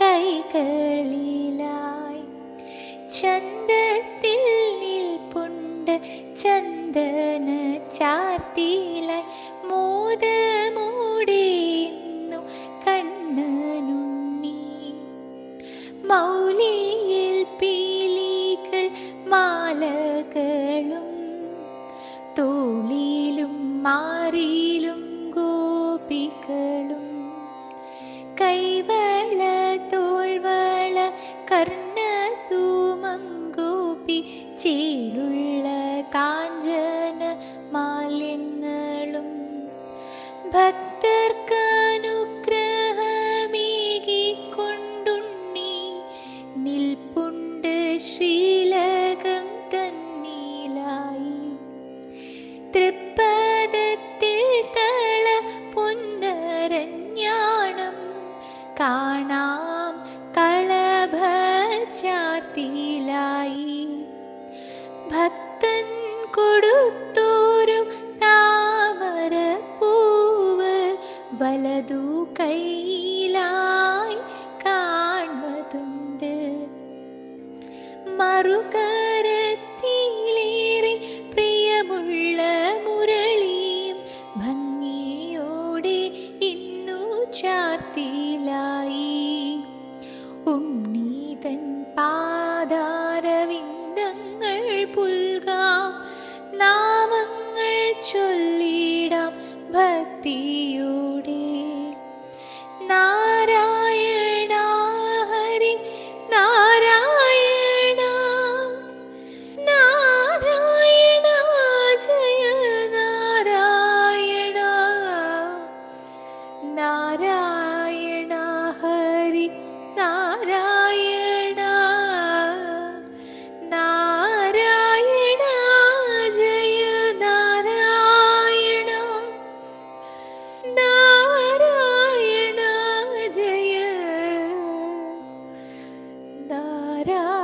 കൈകളിലായി. ചന്തത്തിൽ നിൽപ്പുണ്ട് ചന്ദന ചാർത്തിയിലായി മൂടിയുന്നു കണ്ണനുണ്ണി. മൗലിയിൽ പീലികൾ മാലകളും തൂളിലും മാറിയിലും ഗോപികൾ കർണസൂമങ്കോപി ചേലുള്ള കാഞ്ചന മാലിന്യങ്ങളും ഭക്തർക്കനുഗ്രഹമേകിക്കൊണ്ടുണ്ണി നിൽപ്പുണ്ട് ശ്രീലകം തന്നീലായി. തൃപ്പദത്തിൽ തള പുന്നരഞ്ഞാണം. കാണാം കളഭ ചാർത്തിയിലായി ഭക്തൻ കൊടുത്തോരു താമര പൂവ് വലതു കൈയിലായി കാണുന്നുണ്ട് മറുകരത്തിലേറെ 사랑